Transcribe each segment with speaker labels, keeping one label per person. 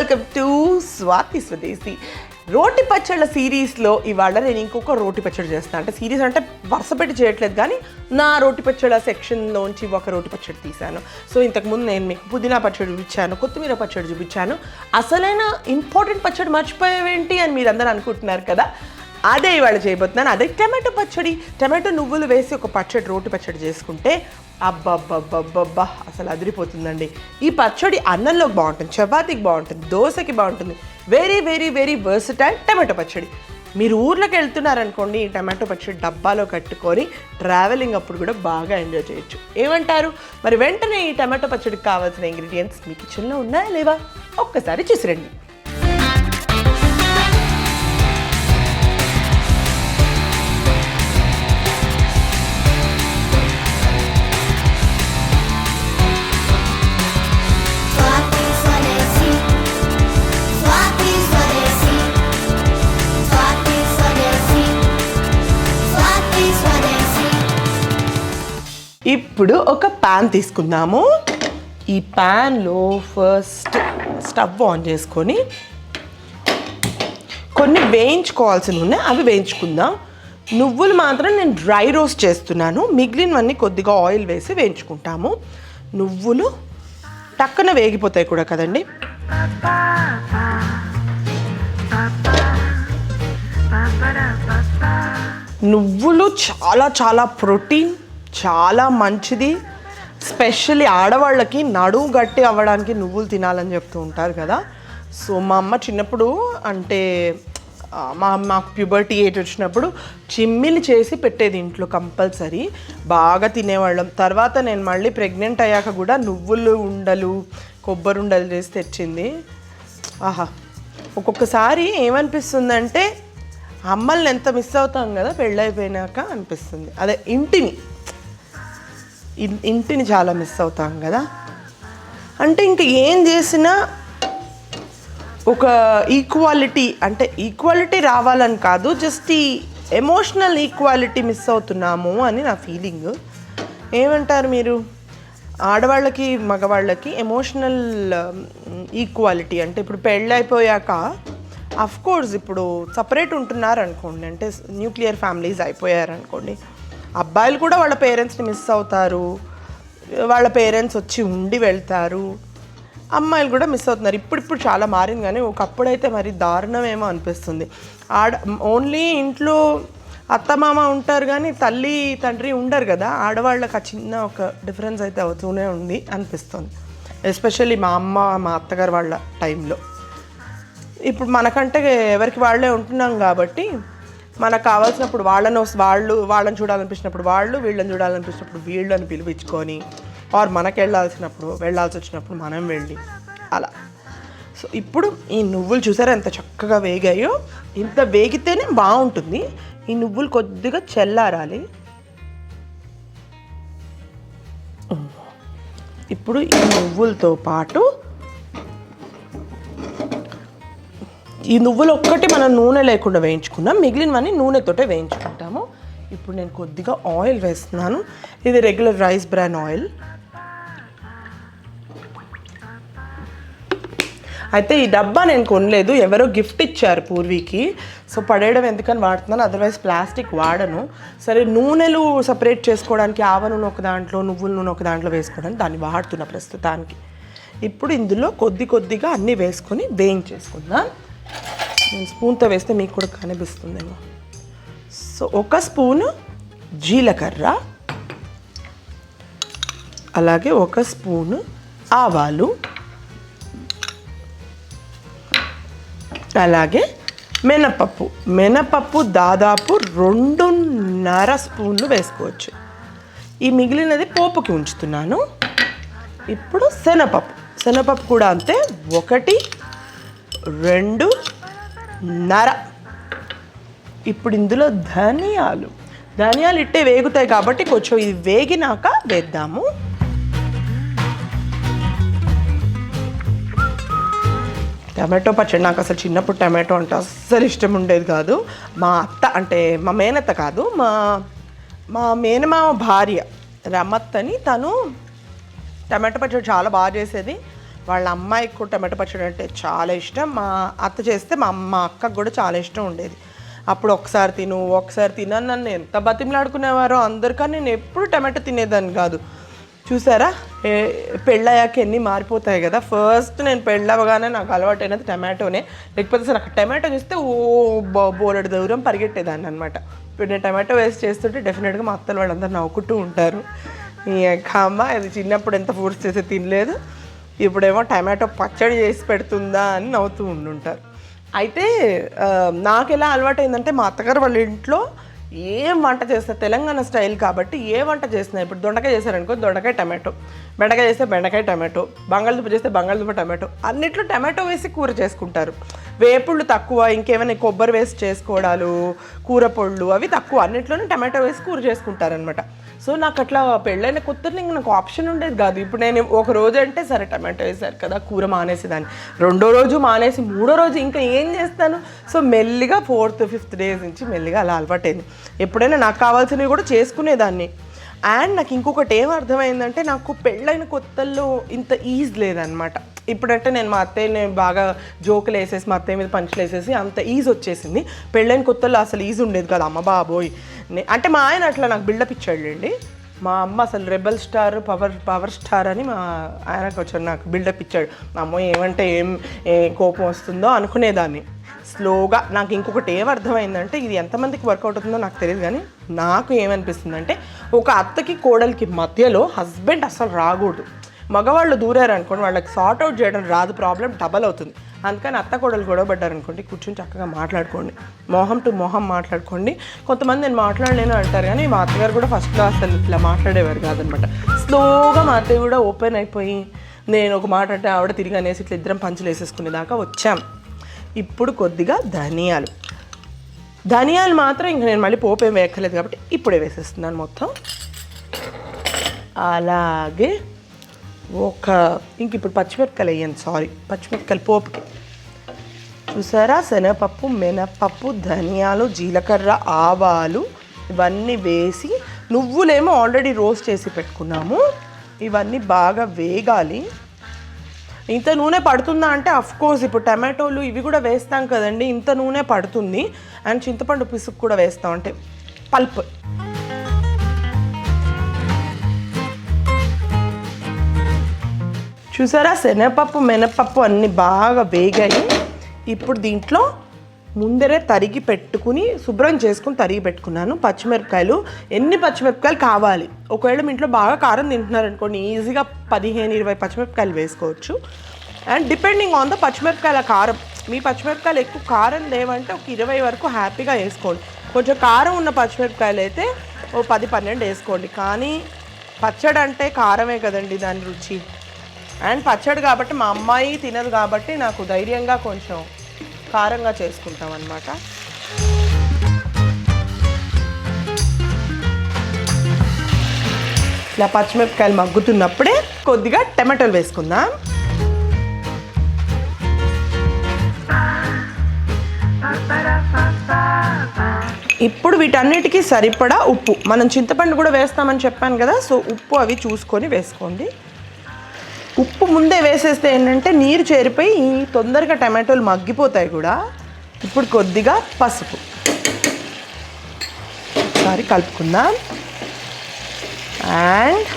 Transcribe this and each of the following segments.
Speaker 1: Welcome to Swathi స్వదేశీ. రోటి పచ్చళ్ళ సిరీస్లో ఇవాళ నేను ఇంకొక రోటి పచ్చడి చేస్తాను అంటే సిరీస్ అంటే వరుస పెట్టి చేయట్లేదు కానీ నా రోటి పచ్చళ్ళ సెక్షన్లోంచి ఒక రోటి పచ్చడి తీశాను. సో ఇంతకుముందు నేను మీకు పుదీనా పచ్చడి చూపించాను కొత్తిమీర పచ్చడి చూపించాను. అసలైన ఇంపార్టెంట్ పచ్చడి మర్చిపోయావేంటి అని మీరు అందరూ అనుకుంటున్నారు కదా? అదే ఇవాళ చేయబోతున్నాను. అదే టమాటో పచ్చడి. టమాటో నువ్వులు వేసి ఒక పచ్చడి రోటి పచ్చడి చేసుకుంటే అబ్బబ్బబ్బబ్బబ్బా అసలు అదిరిపోతుందండి. ఈ పచ్చడి అన్నంలోకి బాగుంటుంది చపాతీకి బాగుంటుంది దోశకి బాగుంటుంది. Very very very versatile tomato పచ్చడి. మీరు ఊర్లోకి వెళ్తున్నారనుకోండి ఈ టమాటో పచ్చడి డబ్బాలో కట్టుకొని ట్రావెలింగ్ అప్పుడు కూడా బాగా ఎంజాయ్ చేయొచ్చు. ఏమంటారు? మరి వెంటనే ఈ టమాటో పచ్చడికి కావాల్సిన ఇంగ్రీడియంట్స్ మీ కిచెన్లో ఉన్నాయా లేవా? ఒక్కసారి చూసిరండి. ఇప్పుడు ఒక ప్యాన్ తీసుకుందాము. ఈ ప్యాన్లో ఫస్ట్ స్టవ్ ఆన్ చేసుకొని కొన్ని వేయించుకోవాల్సినవి ఉన్నాయి అవి వేయించుకుందాం. నువ్వులు మాత్రం నేను డ్రై రోస్ట్ చేస్తున్నాను. మిగిలినవన్నీ కొద్దిగా ఆయిల్ వేసి వేయించుకుంటాము. నువ్వులు టక్కున వేగిపోతాయి కూడా కదండి. నువ్వులు చాలా చాలా ప్రోటీన్. చాలా మంచిది. స్పెషల్లీ ఆడవాళ్ళకి నడువు గట్టి అవ్వడానికి నువ్వులు తినాలని చెప్తూ ఉంటారు కదా. సో మా అమ్మ చిన్నప్పుడు అంటే మా మాకు ప్యూబర్టీ ఏజ్ వచ్చినప్పుడు చిమ్మిలి చేసి పెట్టేది ఇంట్లో కంపల్సరీ. బాగా తినేవాళ్ళం. తర్వాత నేను మళ్ళీ ప్రెగ్నెంట్ అయ్యాక కూడా నువ్వులు ఉండలు కొబ్బరి ఉండలు చేసి తెచ్చింది. ఆహా! ఒక్కొక్కసారి ఏమనిపిస్తుందంటే అమ్మల్ని ఎంత మిస్ అవుతాం కదా పెళ్ళైపోయినాక అనిపిస్తుంది. అదే ఇంటిని. ఇంటిని చాలా మిస్ అవుతాం కదా. అంటే ఇంక ఏం చేసినా ఒక ఈక్వాలిటీ అంటే ఈక్వాలిటీ రావాలని కాదు జస్ట్ ఈ ఎమోషనల్ ఈక్వాలిటీ మిస్ అవుతున్నాము అని నా ఫీలింగ్ ఏమంటారు మీరు? ఆడవాళ్ళకి మగవాళ్ళకి ఎమోషనల్ ఈక్వాలిటీ అంటే ఇప్పుడు పెళ్ళైపోయాక అఫ్ కోర్స్ ఇప్పుడు సపరేట్ ఉంటున్నారు అనుకోండి అంటే న్యూక్లియర్ ఫ్యామిలీస్ అయిపోయారు అనుకోండి అబ్బాయిలు కూడా వాళ్ళ పేరెంట్స్ని మిస్ అవుతారు. వాళ్ళ పేరెంట్స్ వచ్చి ఉండి వెళ్తారు. అమ్మాయిలు కూడా మిస్ అవుతున్నారు. ఇప్పుడు ఇప్పుడు చాలా మారింది కానీ ఒకప్పుడైతే మరి దారుణమేమో అనిపిస్తుంది. ఆడ ఓన్లీ ఇంట్లో అత్తమామ ఉంటారు కానీ తల్లి తండ్రి ఉండరు కదా. ఆడవాళ్ళకి ఆ చిన్న ఒక డిఫరెన్స్ అయితే అవుతూనే ఉంది అనిపిస్తుంది. ఎస్పెషల్లీ మా అమ్మ మా అత్తగారు వాళ్ళ టైంలో. ఇప్పుడు మనకంటే ఎవరికి వాళ్ళే ఉంటున్నాం కాబట్టి మనకు కావాల్సినప్పుడు వాళ్ళని వాళ్ళు వాళ్ళని చూడాలనిపించినప్పుడు వాళ్ళు వీళ్ళని చూడాలనిపించినప్పుడు వీళ్ళని పిలిపించుకొని ఆర్ మనకు వెళ్ళాల్సినప్పుడు వెళ్ళాల్సి వచ్చినప్పుడు మనం వెళ్ళి అలా. సో ఇప్పుడు ఈ నువ్వులు చూసారా ఎంత చక్కగా వేగాయో? ఇంత వేగితేనే బాగుంటుంది. ఈ నువ్వులు కొద్దిగా చల్లారాలి. ఇప్పుడు ఈ నువ్వులతో పాటు ఈ నువ్వులు ఒక్కటి మనం నూనె లేకుండా వేయించుకున్నాం. మిగిలినవన్నీ నూనెతోటే వేయించుకుంటాము. ఇప్పుడు నేను కొద్దిగా ఆయిల్ వేస్తున్నాను. ఇది రెగ్యులర్ రైస్ బ్రాన్ ఆయిల్. అయితే ఈ డబ్బా నేను కొనలేదు. ఎవరో గిఫ్ట్ ఇచ్చారు పూర్వీకి. సో పడేయడం ఎందుకని వాడుతున్నాను. అదర్వైజ్ ప్లాస్టిక్ వాడను. సరే నూనెలు సపరేట్ చేసుకోవడానికి ఆవ నూనె ఒక దాంట్లో నువ్వుల నూనె ఒక దాంట్లో వేసుకోవడానికి దాన్ని వాడుతున్నా ప్రస్తుతానికి. ఇప్పుడు ఇందులో కొద్ది కొద్దిగా అన్నీ వేసుకొని వేయించేసుకుందాం. నేను స్పూన్తో వేస్తే మీకు కూడా కనిపిస్తుందేమో. సో ఒక స్పూను జీలకర్ర అలాగే ఒక స్పూను ఆవాలు అలాగే మినపప్పు. మినపప్పు దాదాపు రెండున్నర స్పూన్లు వేసుకోవచ్చు. ఈ మిగిలినది పోపుకి ఉంచుతున్నాను. ఇప్పుడు శనపప్పు శనపప్పు కూడా అంతే. ఒకటి రెండు నర. ఇప్పుడు ఇందులో ధనియాలు. ధనియాలు ఇట్టే వేగుతాయి కాబట్టి కొంచెం ఇది వేగినాక వేద్దాము. టమాటో పచ్చడి నాకు అసలు చిన్నప్పుడు టమాటో అంటే అస్సలు ఇష్టం ఉండేది కాదు. మా అత్త అంటే మా మేనత్త కాదు మా మా మేనమామ భార్య రమత్ అని తను టమాటో పచ్చడి చాలా బాగా చేసేది. వాళ్ళ అమ్మాయికి కూడా టమాటో పచ్చడి అంటే చాలా ఇష్టం. మా అత్త చేస్తే మా అమ్మ అక్కకు కూడా చాలా ఇష్టం ఉండేది. అప్పుడు ఒకసారి తిను ఒకసారి తినని నన్ను ఎంత బతిమలాడుకునేవారో అందరికీ నేను ఎప్పుడు టమాటో తినేదాన్ని కాదు. చూసారా? పెళ్ళయ్యాక ఎన్ని మారిపోతాయి కదా? ఫస్ట్ నేను పెళ్ళవగానే నాకు అలవాటు అయినది టమాటోనే. లేకపోతే అసలు నాకు టమాటో చూస్తే ఓ బో- బోలెడు దూరం పరిగెట్టేదాన్ని అనమాట ఇప్పుడు నేను టమాటో వేస్ట్ చేస్తుంటే డెఫినెట్గా మా అత్తలు వాళ్ళందరూ నవ్వుకుంటూ ఉంటారు. ఈ అమ్మ అది చిన్నప్పుడు ఎంత ఫోర్స్ చేసి తినలేదు. ఇప్పుడేమో టమాటో పచ్చడి చేసి పెడుతుందా అని నవ్వుతూ ఉండుంటారు. అయితే నాకు ఎలా అలవాటైందంటే మా అత్తగారు వాళ్ళ ఇంట్లో ఏం వంట చేస్తే తెలంగాణ స్టైల్ కాబట్టి ఏ వంట చేసినా ఇప్పుడు దొండకాయ చేశారనుకో దొండకాయ టమాటో బెండకాయ చేస్తే బెండకాయ టమాటో బంగాళదుంప చేస్తే బంగాళదుంప టమాటో అన్నిట్లో టమాటో వేసి కూర చేసుకుంటారు. వేపుళ్ళు తక్కువ ఇంకేమైనా కొబ్బరి వేసి చేసుకోవడాలు కూర పొళ్ళు అవి తక్కువ అన్నిట్లోనే టమాటో వేసి కూర చేసుకుంటారనమాట సో నాకు అట్లా పెళ్ళైన కొత్తలో ఇంక నాకు ఆప్షన్ ఉండేది కాదు. ఇప్పుడు నేను ఒక రోజు అంటే సరే టమాటో వేసారు కదా కూర మానేసేదాన్ని. రెండో రోజు మానేసి మూడో రోజు ఇంకా ఏం చేస్తాను? సో మెల్లిగా ఫోర్త్ ఫిఫ్త్ డేస్ నుంచి మెల్లిగా అలా అలవాటైంది. ఎప్పుడైనా నాకు కావాల్సినవి కూడా చేసుకునేదాన్ని. అండ్ నాకు ఇంకొకటి ఏం అర్థమైందంటే నాకు పెళ్ళైన కొత్తల్లో ఇంత ఈజ్ లేదనమాట ఇప్పుడంటే నేను మా అత్తయ్యని బాగా జోకులు వేసేసి మా అత్తయ్య మీద పంచులు వేసేసి అంత ఈజ్ వచ్చేసింది. పెళ్ళైన కొత్తలో అసలు ఈజ్ ఉండేది కదా. అమ్మ బాబోయ్. అంటే మా ఆయన అట్లా నాకు బిల్డప్ ఇచ్చాడులేండి. మా అమ్మ అసలు rebel star power power star అని మా ఆయన కొంచెం నాకు బిల్డప్ ఇచ్చాడు. మా అమ్మ ఏమంటే ఏం ఏ కోపం వస్తుందో అనుకునేదాన్ని. స్లోగా నాకు ఇంకొకటి ఏం అర్థమైందంటే ఇది ఎంతమందికి వర్కౌట్ అవుతుందో నాకు తెలియదు కానీ నాకు ఏమనిపిస్తుందంటే ఒక అత్తకి కోడలికి మధ్యలో హస్బెండ్ అసలు రాకూడదు. మగవాళ్ళు దూరారు అనుకోండి వాళ్ళకి సార్ట్ అవుట్ చేయడం రాదు ప్రాబ్లం డబల్ అవుతుంది. అందుకని అత్త కోడలు గొడవ అనుకోండి కూర్చొని చక్కగా మాట్లాడుకోండి. మొహం టు మొహం మాట్లాడుకోండి. కొంతమంది నేను మాట్లాడలేను అంటారు కానీ మా అత్తగారు కూడా ఫస్ట్లో అసలు ఇట్లా మాట్లాడేవారు కాదనమాట. స్లోగా మా అత్తయ్య కూడా ఓపెన్ అయిపోయి నేను ఒక మాట అంటే ఆవిడ తిరిగి అనేసి ఇట్లా ఇద్దరం పంచులు వేసేసుకునే దాకా వచ్చాం. ఇప్పుడు కొద్దిగా ధనియాలు. ధనియాలు మాత్రం ఇంక నేను మళ్ళీ పోపేం వేయక్కర్లేదు కాబట్టి ఇప్పుడే వేసేస్తున్నాను మొత్తం. అలాగే ఒక ఇంక ఇప్పుడు పచ్చిమిరపకాయలు వేయండి సారీ పచ్చిమిరపకాయలు పోపుకి చూసారా? శనగపప్పు మినపప్పు ధనియాలు జీలకర్ర ఆవాలు ఇవన్నీ వేసి నువ్వులేమో ఆల్రెడీ రోస్ట్ చేసి పెట్టుకున్నాము. ఇవన్నీ బాగా వేగాలి. ఇంత నూనె పడుతుందా అంటే అఫ్కోర్స్ ఇప్పుడు టమాటోలు ఇవి కూడా వేస్తాం కదండి ఇంత నూనె పడుతుంది. అండ్ చింతపండు పిసుకు కూడా వేస్తాం అంటే పల్ప్. చూసారా? శనగపప్పు మినపప్పు అన్నీ బాగా వేగాయి. ఇప్పుడు దీంట్లో ముందరే తరిగి పెట్టుకుని శుభ్రం చేసుకుని తరిగి పెట్టుకున్నాను. పచ్చిమిరపకాయలు ఎన్ని పచ్చిమిరపకాయలు కావాలి? ఒకవేళ మీ ఇంట్లో బాగా కారం తింటున్నారనుకోండి ఈజీగా పదిహేను ఇరవై పచ్చిమిరపకాయలు వేసుకోవచ్చు. అండ్ డిపెండింగ్ ఆన్ ద పచ్చిమిరపకాయల కారం. మీ పచ్చిమిరపకాయలు ఎక్కువ కారం లేవంటే ఒక ఇరవై వరకు హ్యాపీగా వేసుకోండి. కొంచెం కారం ఉన్న పచ్చిమిరపకాయలు అయితే ఓ పది పన్నెండు వేసుకోండి. కానీ పచ్చడి అంటే కారమే కదండి దాని రుచి. అండ్ పచ్చడి కాబట్టి మా అమ్మాయి తినదు కాబట్టి నాకు ధైర్యంగా కొంచెం కారంగా చేసుకుంటాం అనమాట ఇలా పచ్చిమిరపకాయలు మగ్గుతున్నప్పుడే కొద్దిగా టమాటోలు వేసుకుందాం. ఇప్పుడు వీటన్నిటికీ సరిపడా ఉప్పు. మనం చింతపండు కూడా వేస్తామని చెప్పాను కదా సో ఉప్పు అవి చూసుకొని వేసుకోండి. ఉప్పు ముందే వేసేస్తే ఏంటంటే నీరు చేరిపోయి తొందరగా టమాటోలు మగ్గిపోతాయి కూడా. ఇప్పుడు కొద్దిగా పసుపు. ఒకసారి కలుపుకుందాం. అండ్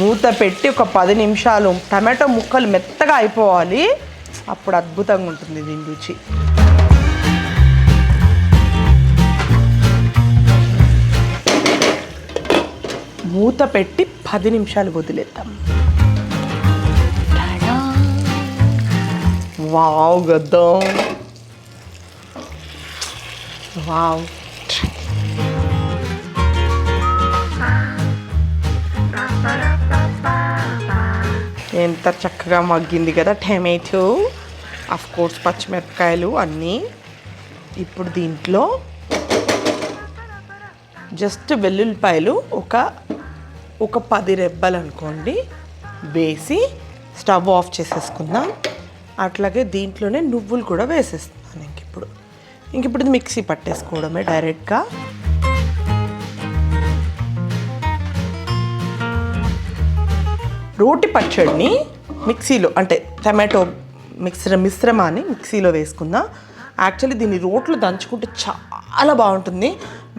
Speaker 1: మూత పెట్టి ఒక పది నిమిషాలు టమాటో ముక్కలు మెత్తగా అయిపోవాలి. అప్పుడు అద్భుతంగా ఉంటుంది దీని రుచి. మూత పెట్టి పది నిమిషాలు వదిలేద్దాం. వావ్ గద్దం వావ్ ఎంత చక్కగా మగ్గింది కదా టమాటో. అఫ్ కోర్స్ పచ్చిమిరపకాయలు అన్నీ ఇప్పుడు దీంట్లో. జస్ట్ వెల్లుల్లిపాయలు ఒక ఒక పది రెబ్బలు అనుకోండి. వేసి స్టవ్ ఆఫ్ చేసేసుకుందాం. అట్లాగే దీంట్లోనే నువ్వులు కూడా వేసేస్తున్నాను ఇంక ఇప్పుడు ఇంక ఇప్పుడు ఇది మిక్సీ పట్టేసుకోవడమే డైరెక్ట్గా. రోటి పచ్చడిని మిక్సీలో అంటే టమాటో మిక్సర్ మిశ్రమాన్ని మిక్సీలో వేసుకుందాం. యాక్చువల్లీ దీన్ని రోట్లు దంచుకుంటే చాలా బాగుంటుంది.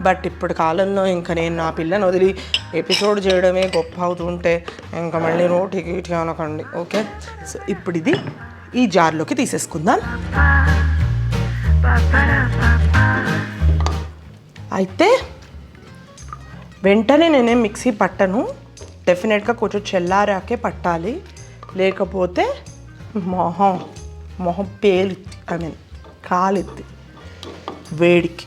Speaker 1: బట్ ఇప్పుడు కాలంలో ఇంకా నేను నా పిల్లని వదిలి ఎపిసోడ్ చేయడమే గొప్ప అవుతుంటే ఇంకా మళ్ళీ రోటికి ఇటు అనకండి ఓకే? సో ఇప్పుడు ఇది ఈ జార్లోకి తీసేసుకుందాం. అయితే వెంటనే నేనేం మిక్సీ పట్టను. డెఫినెట్గా కొంచెం చెల్లారాకే పట్టాలి. లేకపోతే మొహం మొహం పేలుద్ది. I mean కాలిద్ది. వేడికి.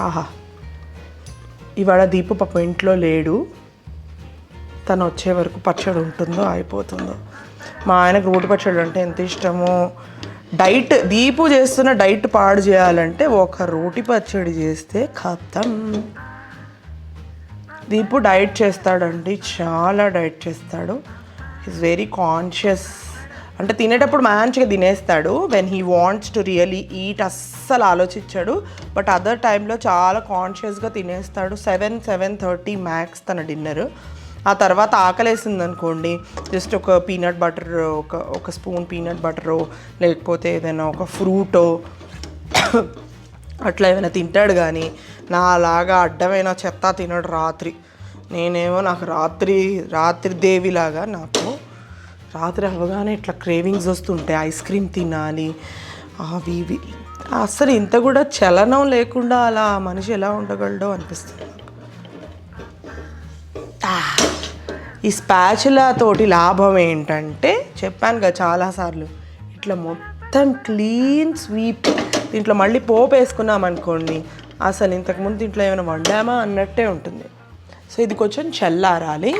Speaker 1: ఆహా. ఇవాళ దీపు పాప ఇంట్లో లేడు. తను వచ్చే వరకు పచ్చడి ఉంటుందో అయిపోతుందో. మా ఆయనకు రోటి పచ్చడి అంటే ఎంత ఇష్టమో. డైట్ దీపు చేస్తున్న డైట్ పాడు చేయాలంటే ఒక రోటి పచ్చడి చేస్తే ఖతం దీపు డైట్ చేస్తాడండి చాలా డైట్ చేస్తాడు. ఈజ్ వెరీ కాన్షియస్ అంటే తినేటప్పుడు మంచిగా తినేస్తాడు. When he wants to really eat అస్సలు ఆలోచించాడు. బట్ అదర్ టైంలో చాలా కాన్షియస్గా తినేస్తాడు. సెవెన్ సెవెన్ థర్టీ మ్యాక్స్ తన డిన్నర్ ఆ తర్వాత ఆకలేసింది అనుకోండి జస్ట్ ఒక పీనట్ బటర్ ఒక ఒక స్పూన్ పీనట్ బటరో లేకపోతే ఏదైనా ఒక ఫ్రూటో అట్లా ఏమైనా తింటాడు కానీ నాలాగా అడ్డమైన చెత్త తినడు రాత్రి. నేనేమో నాకు రాత్రి రాత్రి దేవిలాగా నాకు రాత్రి అవ్వగానే ఇట్లా క్రేవింగ్స్ వస్తుంటాయి. ఐస్ క్రీమ్ తినాలి అవి ఇవి. అస్సలు ఇంత కూడా చలనం లేకుండా అలా మనిషి ఎలా ఉండగలడో అనిపిస్తుంది. ఈ స్పాచులా తోటి లాభం ఏంటంటే చెప్పాను కదా చాలాసార్లు ఇట్లా మొత్తం క్లీన్ స్వీప్ దీంట్లో మళ్ళీ పోపు వేసుకున్నాం అనుకోండి అసలు ఇంతకుముందు దీంట్లో ఏమైనా వండామా అన్నట్టే ఉంటుంది. సో ఇది కొంచెం చల్లారాలి.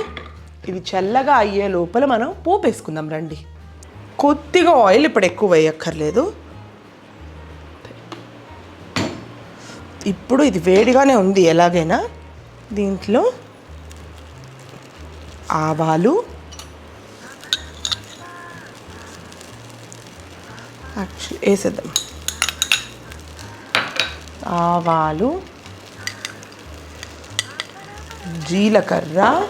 Speaker 1: ఇది చల్లగా అయ్యే లోపల మనం పోపు వేసుకుందాం రండి. కొద్దిగా ఆయిల్ ఇప్పుడు ఎక్కువ వేయక్కర్లేదు. ఇప్పుడు ఇది వేడిగానే ఉంది ఎలాగైనా దీంట్లో ఆవాలు. యాక్చువల్లీ వేసేద్దాం. ఆవాలు. జీలకర్ర.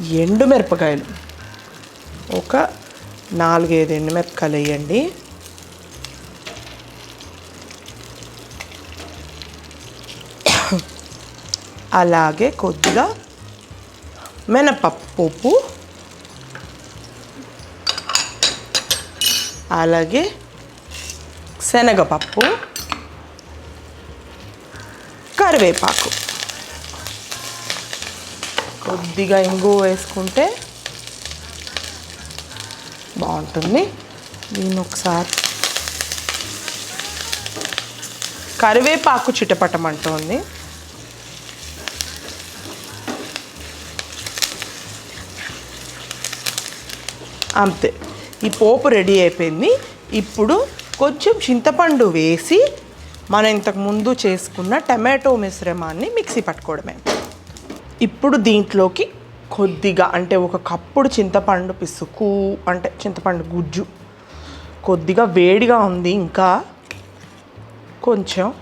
Speaker 1: ఎండుమిరపకాయలు ఒక నాలుగైదు ఎండుమిరపకాయలు వేయండి. అలాగే కొద్దిగా మినపప్పు అలాగే శనగపప్పు కరివేపాకు. కొద్దిగా ఇంగు వేసుకుంటే బాగుంటుంది. దీన్ని ఒకసారి కరివేపాకు చిటపటం అంటు ఉంది. అంతే. ఈ పోపు రెడీ అయిపోయింది. ఇప్పుడు కొంచెం చింతపండు వేసి మనం ఇంతకు ముందు చేసుకున్న టమాటో మిశ్రమాన్ని మిక్సీ పట్టుకోవడమే. ఇప్పుడు దీంట్లోకి కొద్దిగా అంటే ఒక కప్పుడు చింతపండు పిసుకు అంటే చింతపండు గుజ్జు. కొద్దిగా వేడిగా ఉంది ఇంకా కొంచెం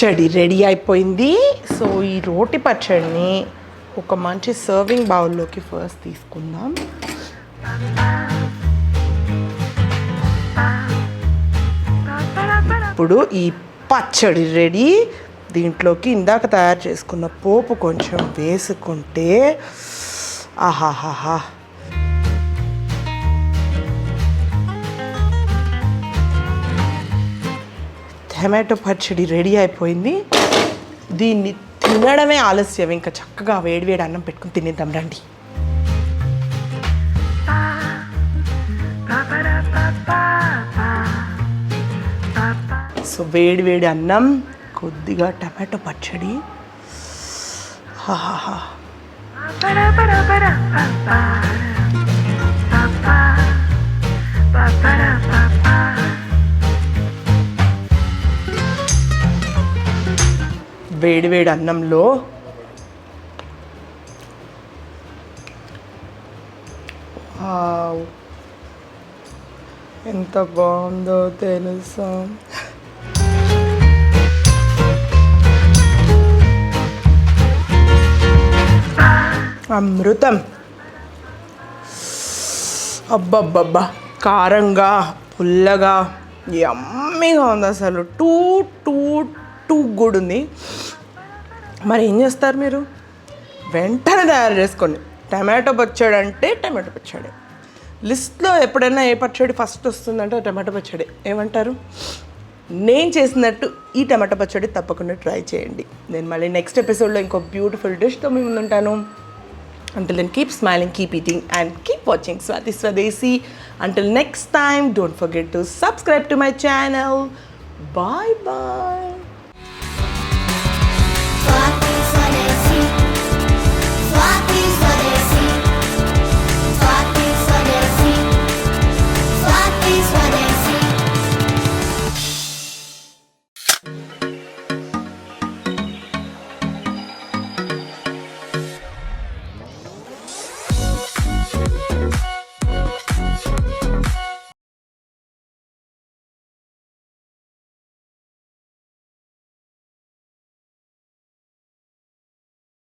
Speaker 1: పచ్చడి రెడీ అయిపోయింది. సో ఈ రోటి పచ్చడిని ఒక మంచి సర్వింగ్ బౌల్లోకి ఫస్ట్ తీసుకుందాం. ఇప్పుడు ఈ పచ్చడి రెడీ. దీంట్లోకి ఇందాక తయారు చేసుకున్న పోపు కొంచెం వేసుకుంటే ఆహాహాహా. టమాటో పచ్చడి రెడీ అయిపోయింది దీన్ని తినడమే ఆలస్యం ఇంకా చక్కగా వేడివేడి అన్నం పెట్టుకుని తినేద్దాం రండి సో వేడి వేడి అన్నం కొద్దిగా టమాటో పచ్చడి ఆహాహా వేడి వేడి అన్నంలో ఎంత బాగుందో తెలుసా? అమృతం. అబ్బబ్బబ్బా. కారంగా పుల్లగా యమ్మీగా ఉంది అసలు. టూ టూ టూ గుడ్ ఉంది మరి ఏం చేస్తారు మీరు? వెంటనే తయారు చేసుకోండి. టమాటో పచ్చడి అంటే టమాటో పచ్చడి. లిస్ట్లో ఎప్పుడైనా ఏ పచ్చడి ఫస్ట్ వస్తుందంటే టమాటో పచ్చడి. ఏమంటారు? నేను చేసినట్టు ఈ టమాటో పచ్చడి తప్పకుండా ట్రై చేయండి. నేను మళ్ళీ నెక్స్ట్ ఎపిసోడ్లో ఇంకో బ్యూటిఫుల్ డిష్తో మీ ముందుంటాను. అంటే then keep smiling keep eating and keep watching Swathi Swadeshi until next time don't forget to subscribe to my channel bye bye